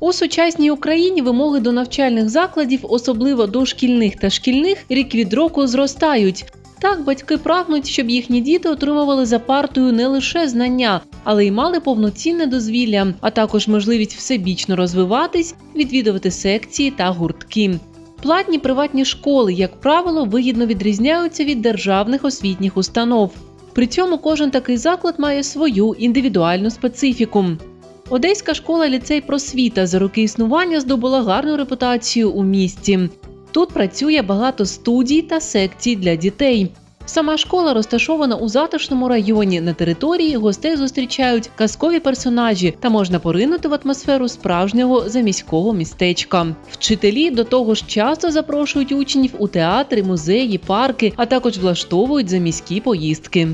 У сучасній Україні вимоги до навчальних закладів, особливо до шкільних та шкільних, рік від року зростають. Так, батьки прагнуть, щоб їхні діти отримували за партою не лише знання, але й мали повноцінне дозвілля, а також можливість всебічно розвиватись, відвідувати секції та гуртки. Платні приватні школи, як правило, вигідно відрізняються від державних освітніх установ. При цьому кожен такий заклад має свою індивідуальну специфіку. Одеська школа ліцей просвіта за роки існування здобула гарну репутацію у місті. Тут працює багато студій та секцій для дітей. Сама школа розташована у затишному районі. На території гостей зустрічають казкові персонажі та можна поринути в атмосферу справжнього заміського містечка. Вчителі до того ж часто запрошують учнів у театри, музеї, парки, а також влаштовують заміські поїздки.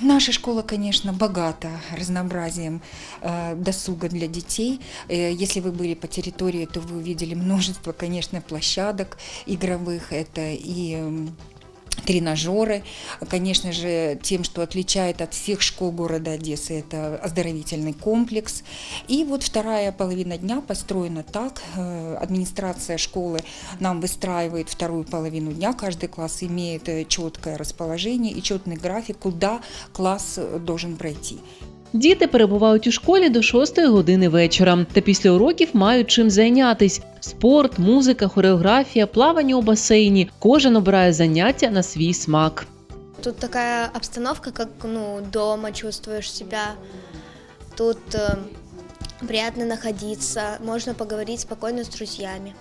Наша школа, конечно, богата разнообразием э, досуга для детей. Э, если вы были по территории, то вы увидели множество, конечно, площадок игровых. Это и м, тренажеры. Конечно же, тем, что отличает от всех школ города Одессы, это оздоровительный комплекс. И вот вторая половина дня построена так. Э, Администрация школы нам выстраивает вторую половину дня. Каждый класс имеет э, четкое расположение и четный график, куда класс э, должен пройти. Діти перебувають у школі до 6 години вечора та після уроків мають чим зайнятись: спорт, музика, хореографія, плавання у басейні. Кожен обирає заняття на свій смак. Тут такая обстановка, как ну, дома чувствуешь себя. Тут э, приятно находиться, можно поговорить спокойно с друзьями.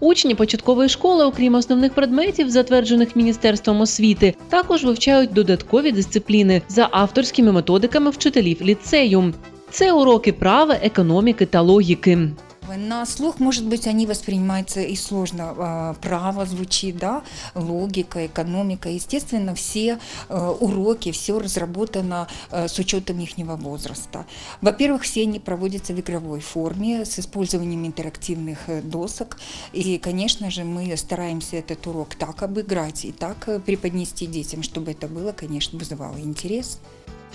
Учні початкової школи, окрім основних предметів, затверджених міністерством освіти, також вивчають додаткові дисципліни за авторськими методиками вчителів ліцею. Це уроки права, економіки та логіки. На слух, может быть, они воспринимаются и сложно. А, Право звучит, да, логика, экономика. Естественно, все э, уроки, все разработано э, с учетом их возраста. Во-первых, все они проводятся в игровой форме с использованием интерактивных э, досок. И, конечно же, мы стараемся этот урок так обыграть и так э, преподнести детям, чтобы это было, конечно, вызывало интерес.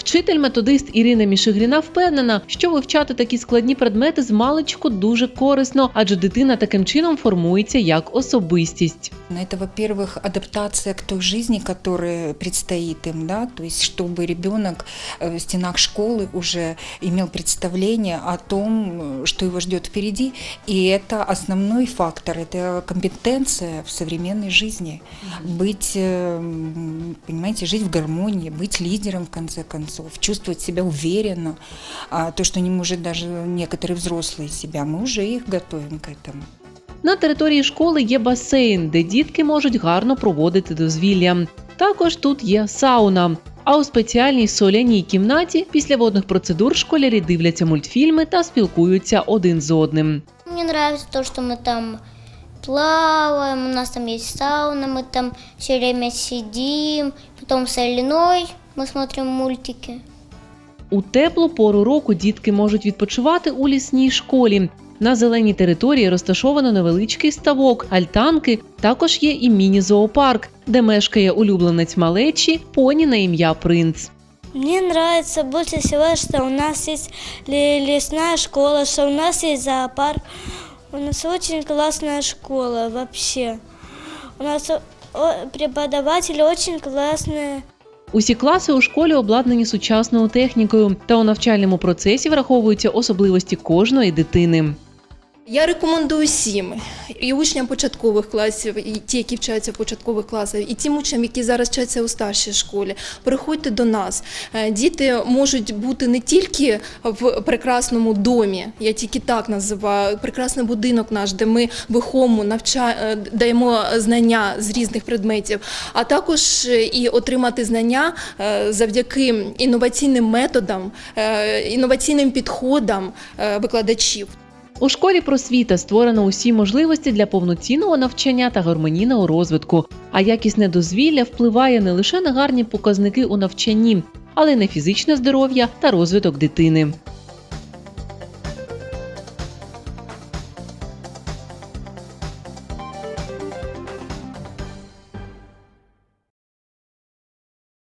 Вчитель-методист Ірина Мішигріна впевнена, що вивчати такі складні предмети з маличку дуже корисно, адже дитина таким чином формується як особистість. Это, во-первых, адаптация к той жизни, которая предстоит им, да, то есть чтобы ребенок э, в стенах школы уже имел представление о том, э, что его ждет впереди, и это основной фактор, это компетенция в современной жизни, быть, э, м, понимаете, жить в гармонии, быть лидером в конце концов, чувствовать себя уверенно, а то, что не может даже некоторые взрослые себя, мы уже их готовим к этому. На території школи є басейн, де дітки можуть гарно проводити дозвілля. Також тут є сауна. А у спеціальній соляній кімнаті після водних процедур школярі дивляться мультфільми та спілкуються один з одним. Мне нравится то, что мы там плаваем, у нас там есть сауна, мы там все время сидим, потом с Алиной мы смотрим мультики. У теплу пору року дітки можуть відпочивати у лісній школі. На зеленій території розташовано невеличкий ставок, альтанки. Також є і міні-зоопарк, де мешкає улюбленець малечі поні на ім'я принц. Мне нравится больше всего, что у нас есть ле- лесная школа, что у нас есть зоопарк. У нас очень классная школа вообще. У нас о- преподаватели очень классные. Усі класи у школі обладнані сучасною технікою, та у навчальному процесі враховуються особливості кожної дитини. Я рекомендую всім і учням початкових класів, і ті, які вчаться в початкових класах, і тим учням, які зараз вчаться у старшій школі. Приходьте до нас. Е, Діти можуть бути не тільки в прекрасному домі, я тільки так називаю, прекрасний будинок наш, де ми виховуємо, навча... е, даємо знання з різних предметів, а також е, і отримати знання завдяки інноваційним методам, інноваційним підходам викладачів. У школі просвіта створено усі можливості для повноцінного навчання та гармонійного розвитку. А якісне дозвілля впливає не лише на гарні показники у навчанні, але й на фізичне здоров'я та розвиток дитини.